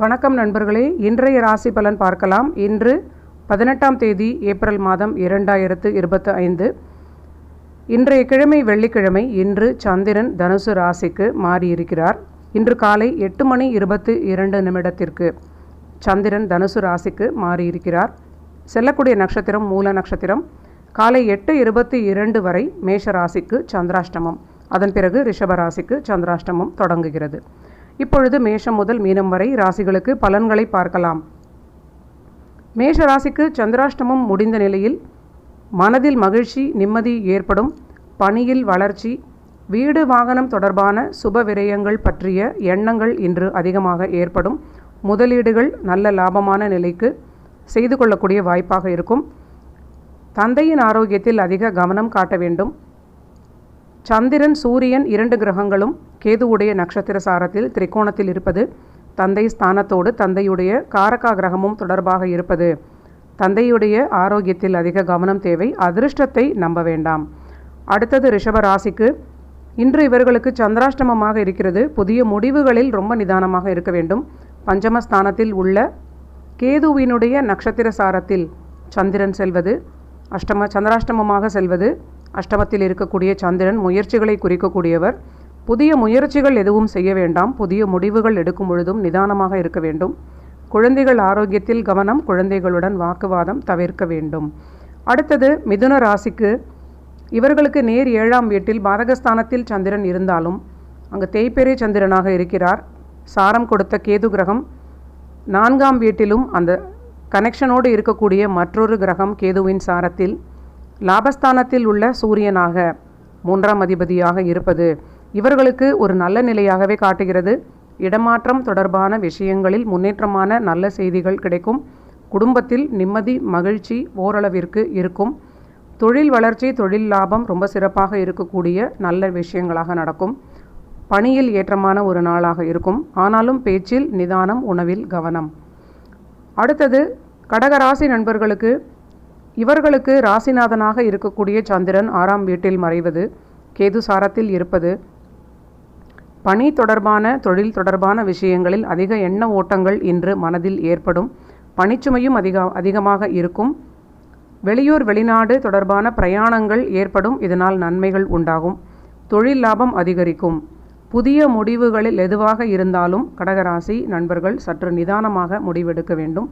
வணக்கம் நண்பர்களே. இன்றைய ராசி பலன் பார்க்கலாம். இன்று பதினெட்டாம் தேதி ஏப்ரல் மாதம் இரண்டாயிரத்து இருபத்தி ஐந்து இன்றைய கிழமை வெள்ளிக்கிழமை இன்று சந்திரன் தனுசு ராசிக்கு மாறியிருக்கிறார். இன்று காலை எட்டு மணி இருபத்தி இரண்டு நிமிடத்திற்கு சந்திரன் தனுசு ராசிக்கு மாறியிருக்கிறார். செல்லக்கூடிய நட்சத்திரம் மூல நட்சத்திரம். காலை எட்டு இருபத்தி இரண்டு வரை மேஷ ராசிக்கு சந்திராஷ்டமம். அதன் பிறகு ரிஷப ராசிக்கு சந்திராஷ்டமம் தொடங்குகிறது. இப்பொழுது மேஷம் முதல் மீனம் வரை ராசிகளுக்கு பலன்களை பார்க்கலாம். மேஷ ராசிக்கு சந்திராஷ்டமம் முடிந்த நிலையில் மனதில் மகிழ்ச்சி நிம்மதி ஏற்படும். பணியில் வளர்ச்சி வீடு வாகனம் தொடர்பான சுப விரயங்கள் பற்றிய எண்ணங்கள் இன்று அதிகமாக ஏற்படும். முதலீடுகள் நல்ல லாபமான நிலைக்கு செய்து கொள்ளக்கூடிய வாய்ப்பாக இருக்கும். தந்தையின் ஆரோக்கியத்தில் அதிக கவனம் காட்ட வேண்டும். சந்திரன் சூரியன் இரண்டு கிரகங்களும் கேதுவுடைய நட்சத்திர சாரத்தில் திரிகோணத்தில் இருப்பது தந்தை ஸ்தானத்தோடு தந்தையுடைய காரகா கிரகமும் தொடர்பாக இருப்பது. தந்தையுடைய ஆரோக்கியத்தில் அதிக கவனம் தேவை அதிர்ஷ்டத்தை நம்ப வேண்டாம். அடுத்தது ரிஷப ராசிக்கு. இன்று இவர்களுக்கு சந்திராஷ்டமமாக இருக்கிறது. புதிய முடிவுகளில் ரொம்ப நிதானமாக இருக்க வேண்டும். பஞ்சமஸ்தானத்தில் உள்ள கேதுவினுடைய நட்சத்திர சாரத்தில் சந்திரன் செல்வது அஷ்டம சந்திராஷ்டமமாக செல்வது அஷ்டமத்தில் இருக்கக்கூடிய சந்திரன் முயற்சிகளை குறிக்கக்கூடியவர். புதிய முயற்சிகள் எதுவும் செய்ய வேண்டாம். புதிய முடிவுகள் எடுக்கும் பொழுதும் நிதானமாக இருக்க வேண்டும். குழந்தைகள் ஆரோக்கியத்தில் கவனம் குழந்தைகளுடன் வாக்குவாதம் தவிர்க்க வேண்டும். அடுத்தது மிதுன ராசிக்கு. இவர்களுக்கு நேர் ஏழாம் வீட்டில் பாதகஸ்தானத்தில் சந்திரன் இருந்தாலும் அங்கு தேய்பெரிய சந்திரனாக இருக்கிறார். சாரம் கொடுத்த கேது கிரகம். நான்காம் வீட்டிலும் அந்த கனெக்ஷனோடு இருக்கக்கூடிய மற்றொரு கிரகம் கேதுவின் சாரத்தில். லாபஸ்தானத்தில் உள்ள சூரியனாக மூன்றாம் அதிபதியாக இருப்பது இவர்களுக்கு ஒரு நல்ல நிலையாகவே காட்டுகிறது. இடமாற்றம் தொடர்பான விஷயங்களில் முன்னேற்றமான நல்ல செய்திகள் கிடைக்கும். குடும்பத்தில் நிம்மதி மகிழ்ச்சி ஓரளவிற்கு இருக்கும். தொழில் வளர்ச்சி தொழில் லாபம் ரொம்ப சிறப்பாக இருக்கக்கூடிய நல்ல விஷயங்களாக நடக்கும். பணியில் ஏற்றமான ஒரு நாளாக இருக்கும். ஆனாலும் பேச்சில் நிதானம் உணவில் கவனம். அடுத்தது கடகராசி நண்பர்களுக்கு இவர்களுக்கு ராசிநாதனாக இருக்கக்கூடிய சந்திரன் ஆறாம் வீட்டில் மறைவது கேது சாரத்தில் இருப்பது பணி தொடர்பான தொழில் தொடர்பான விஷயங்களில் அதிக எண்ண ஓட்டங்கள் இன்று மனதில் ஏற்படும். பணிச்சுமையும் அதிக அதிகமாக இருக்கும். வெளியூர் வெளிநாடு தொடர்பான பிரயாணங்கள் ஏற்படும். இதனால் நன்மைகள் உண்டாகும். தொழில் லாபம் அதிகரிக்கும். புதிய முடிவுகளில் எதுவாக இருந்தாலும் கடகராசி நண்பர்கள் சற்று நிதானமாக முடிவெடுக்க வேண்டும்.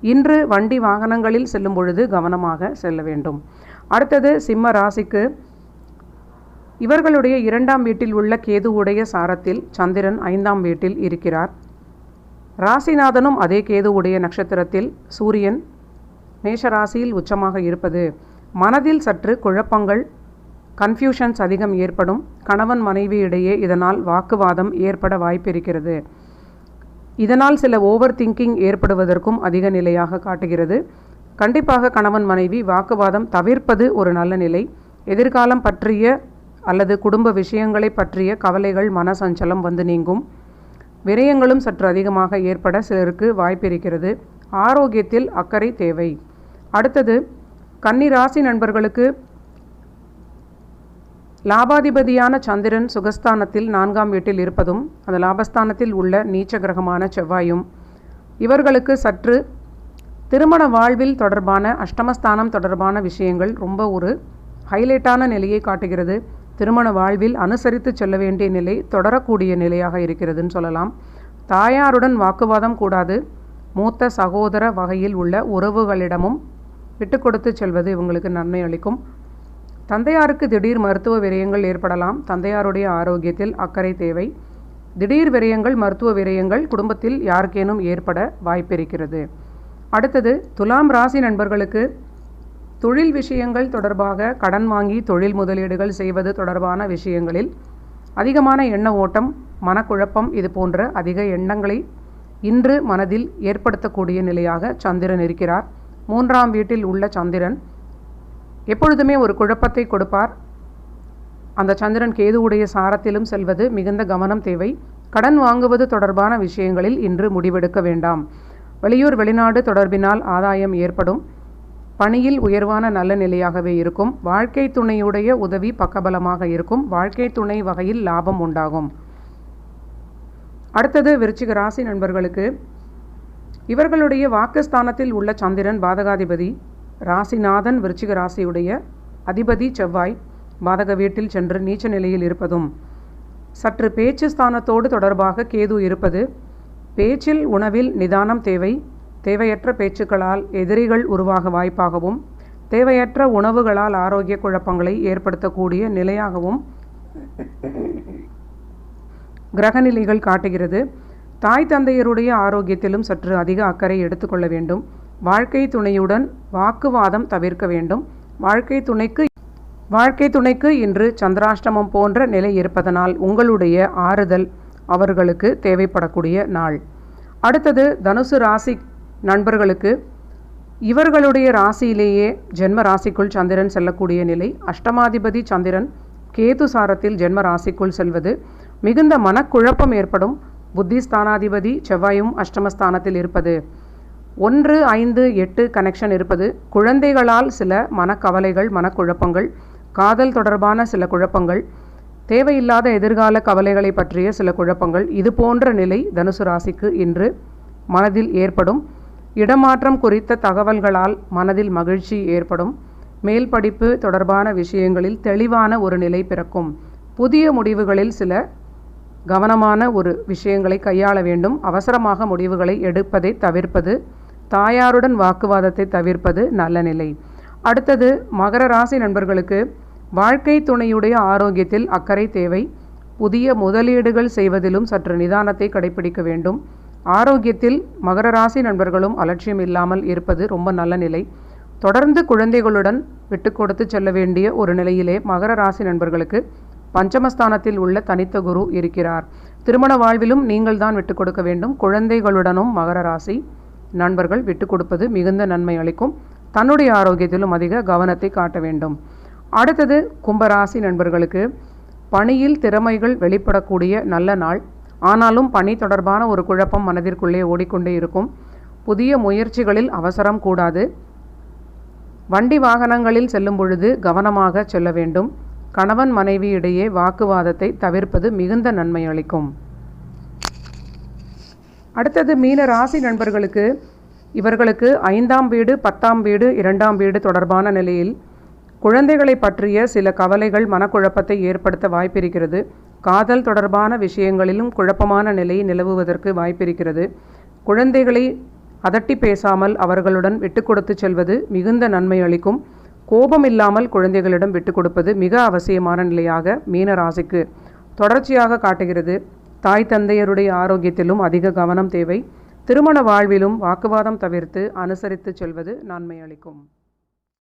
இன்று வண்டி வாகனங்களில் செல்லும் பொழுது கவனமாக செல்ல வேண்டும். அடுத்தது சிம்ம ராசிக்கு. இவர்களுடைய இரண்டாம் வீட்டில் உள்ள கேதுவுடைய சாரத்தில் சந்திரன் ஐந்தாம் வீட்டில் இருக்கிறார். ராசிநாதனும் அதே கேதுவுடைய நட்சத்திரத்தில் சூரியன் மேஷராசியில் உச்சமாக இருப்பது. மனதில் சற்று குழப்பங்கள் கன்ஃபியூஷன்ஸ் அதிகம் ஏற்படும். கணவன் மனைவி இடையே இதனால் வாக்குவாதம் ஏற்பட வாய்ப்பிருக்கிறது. இதனால் சில ஓவர் திங்கிங் ஏற்படுவதற்கும் அதிக நிலையாக காட்டுகிறது. கண்டிப்பாக கணவன் மனைவி வாக்குவாதம் தவிர்ப்பது ஒரு நல்ல நிலை. எதிர்காலம் பற்றிய அல்லது குடும்ப விஷயங்களை பற்றிய கவலைகள் மனசஞ்சலம் வந்து நீங்கும். விரயங்களும் சற்று அதிகமாக ஏற்பட சிலருக்கு வாய்ப்பிருக்கிறது ஆரோக்கியத்தில் அக்கறை தேவை. அடுத்தது கன்னி ராசி நண்பர்களுக்கு லாபாதிபதியான சந்திரன் சுகஸ்தானத்தில் நான்காம் வீட்டில் இருப்பதும் அந்த லாபஸ்தானத்தில் உள்ள நீச்ச கிரகமான செவ்வாயும் இவர்களுக்கு சற்று திருமண வாழ்வில் தொடர்பான அஷ்டமஸ்தானம் தொடர்பான விஷயங்கள் ரொம்ப ஒரு ஹைலைட்டான நிலையை காட்டுகிறது. திருமண வாழ்வில் அனுசரித்து செல்ல வேண்டிய நிலை தொடரக்கூடிய நிலையாக இருக்கிறதுன்னு சொல்லலாம். தாயாருடன் வாக்குவாதம் கூடாது. மூத்த சகோதர வகையில் உள்ள உறவுகளிடமும் விட்டு கொடுத்து செல்வது இவங்களுக்கு நன்மை அளிக்கும். தந்தையாருக்கு திடீர் மருத்துவ விரயங்கள் ஏற்படலாம். தந்தையாருடைய ஆரோக்கியத்தில் அக்கறை தேவை. திடீர் விரயங்கள் மருத்துவ விரயங்கள் குடும்பத்தில் யாருக்கேனும் ஏற்பட வாய்ப்பிருக்கிறது. அடுத்தது துலாம் ராசி நண்பர்களுக்கு தொழில் விஷயங்கள் தொடர்பாக கடன் வாங்கி தொழில் முதலீடுகள் செய்வது தொடர்பான விஷயங்களில் அதிகமான எண்ண ஓட்டம் மனக்குழப்பம் இது போன்ற அதிக எண்ணங்களை இன்று மனதில் ஏற்படுத்தக்கூடிய நிலையாக சந்திரன் இருக்கிறார். மூன்றாம் வீட்டில் உள்ள சந்திரன் எப்பொழுதுமே ஒரு குழப்பத்தை கொடுப்பார். அந்த சந்திரன் கேதுவுடைய சாரத்திலும் செல்வது மிகுந்த கவனம் தேவை. கடன் வாங்குவது தொடர்பான விஷயங்களில் இன்று முடிவெடுக்க வேண்டாம். வெளியூர் வெளிநாடு தொடர்பினால் ஆதாயம் ஏற்படும். பணியில் உயர்வான நல்ல நிலையாகவே இருக்கும். வாழ்க்கை துணையுடைய உதவி பக்கபலமாக இருக்கும். வாழ்க்கை துணை வகையில் லாபம் உண்டாகும். அடுத்தது விருச்சிக ராசி நண்பர்களுக்கு. இவர்களுடைய வாக்குஸ்தானத்தில் உள்ள சந்திரன் பாதகாதிபதி. ராசிநாதன் விருச்சிக ராசியுடைய அதிபதி செவ்வாய் பாதக வீட்டில் சென்று நீச்ச நிலையில் இருப்பதும் சற்று பேச்சு ஸ்தானத்தோடு தொடர்பாக கேது இருப்பது பேச்சில் உணவில் நிதானம் தேவை தேவையற்ற பேச்சுக்களால் எதிரிகள் உருவாக வாய்ப்பாகவும் தேவையற்ற உணவுகளால் ஆரோக்கிய குழப்பங்களை ஏற்படுத்தக்கூடிய நிலையாகவும் கிரகநிலைகள் காட்டுகிறது. தாய் தந்தையருடைய ஆரோக்கியத்திலும் சற்று அதிக அக்கறை எடுத்துக்கொள்ள வேண்டும். வாழ்க்கை துணையுடன் வாக்குவாதம் தவிர்க்க வேண்டும். வாழ்க்கை துணைக்கு வாழ்க்கை துணைக்கு இன்று சந்திராஷ்டமம் போன்ற நிலை இருப்பதனால் உங்களுடைய ஆறுதல் அவர்களுக்கு தேவைப்படக்கூடிய நாள். அடுத்தது தனுசு ராசி நண்பர்களுக்கு இவர்களுடைய ராசியிலேயே ஜென்ம ராசிக்குள் சந்திரன் செல்லக்கூடிய நிலை. அஷ்டமாதிபதி சந்திரன் கேது சாரத்தில் ஜென்ம ராசிக்குள் செல்வது. மிகுந்த மனக்குழப்பம் ஏற்படும். புத்திஸ்தானாதிபதி செவ்வாயும் அஷ்டமஸ்தானத்தில் இருப்பது. ஒன்று ஐந்து எட்டு கனெக்ஷன் இருப்பது குழந்தைகளால் சில மனக்கவலைகள் மனக்குழப்பங்கள் காதல் தொடர்பான சில குழப்பங்கள் தேவையில்லாத எதிர்கால கவலைகளை பற்றிய சில குழப்பங்கள் இது போன்ற நிலை தனுசு ராசிக்கு இன்று மனதில் ஏற்படும். இடமாற்றம் குறித்த தகவல்களால் மனதில் மகிழ்ச்சி ஏற்படும். மேல் படிப்பு தொடர்பான விஷயங்களில் தெளிவான ஒரு நிலை பிறக்கும். புதிய முடிவுகளில் சில கவனமான ஒரு விஷயங்களை கையாள வேண்டும். அவசரமாக முடிவுகளை எடுப்பதை தவிர்ப்பது தாயாருடன் வாக்குவாதத்தை தவிர்ப்பது நல்ல நிலை. அடுத்தது மகர ராசி நண்பர்களுக்கு வாழ்க்கை துணையுடைய ஆரோக்கியத்தில் அக்கறை தேவை. புதிய முதலீடுகள் செய்வதிலும் சற்று நிதானத்தை கடைபிடிக்க வேண்டும். ஆரோக்கியத்தில் மகர ராசி நண்பர்களும் அலட்சியம் இல்லாமல் இருப்பது ரொம்ப நல்ல நிலை. தொடர்ந்து குழந்தைகளுடன் விட்டு கொடுத்து செல்ல வேண்டிய ஒரு நிலையிலே மகர ராசி நண்பர்களுக்கு பஞ்சமஸ்தானத்தில் உள்ள தனித்த குரு இருக்கிறார். திருமண வாழ்விலும் நீங்கள் தான் விட்டு கொடுக்க வேண்டும். குழந்தைகளுடனும் மகர ராசி. நண்பர்கள் விட்டு கொடுப்பது மிகுந்த நன்மை அளிக்கும். தன்னுடைய ஆரோக்கியத்திலும் அதிக கவனத்தை காட்ட வேண்டும். அடுத்தது கும்பராசி நண்பர்களுக்கு பணியில் திறமைகள் வெளிப்படக்கூடிய நல்ல நாள். ஆனாலும் பணி தொடர்பான ஒரு குழப்பம் மனதிற்குள்ளே ஓடிக்கொண்டே இருக்கும். புதிய முயற்சிகளில் அவசரம் கூடாது. வண்டி வாகனங்களில் செல்லும் பொழுது கவனமாக செல்ல வேண்டும். கணவன் மனைவி இடையே வாக்குவாதத்தை தவிர்ப்பது மிகுந்த நன்மை அளிக்கும். அடுத்தது மீன ராசி நண்பர்களுக்கு இவர்களுக்கு ஐந்தாம் வீடு பத்தாம் வீடு இரண்டாம் வீடு தொடர்பான நிலையில் குழந்தைகளை பற்றிய சில கவலைகள் மனக்குழப்பத்தை ஏற்படுத்த வாய்ப்பிருக்கிறது. காதல் தொடர்பான விஷயங்களிலும் குழப்பமான நிலை நிலவுவதற்கு வாய்ப்பிருக்கிறது. குழந்தைகளை அதட்டி பேசாமல் அவர்களுடன் விட்டு கொடுத்து செல்வது மிகுந்த நன்மை அளிக்கும். கோபம் இல்லாமல் குழந்தைகளிடம் விட்டு கொடுப்பது மிக அவசியமான நிலையாக மீன ராசிக்கு தொடர்ச்சியாக காட்டுகிறது. தாய் தந்தையருடைய ஆரோக்கியத்திலும் அதிக கவனம் தேவை. திருமண வாழ்விலும் வாக்குவாதம் தவிர்த்து அனுசரித்து செல்வது நன்மை அளிக்கும்.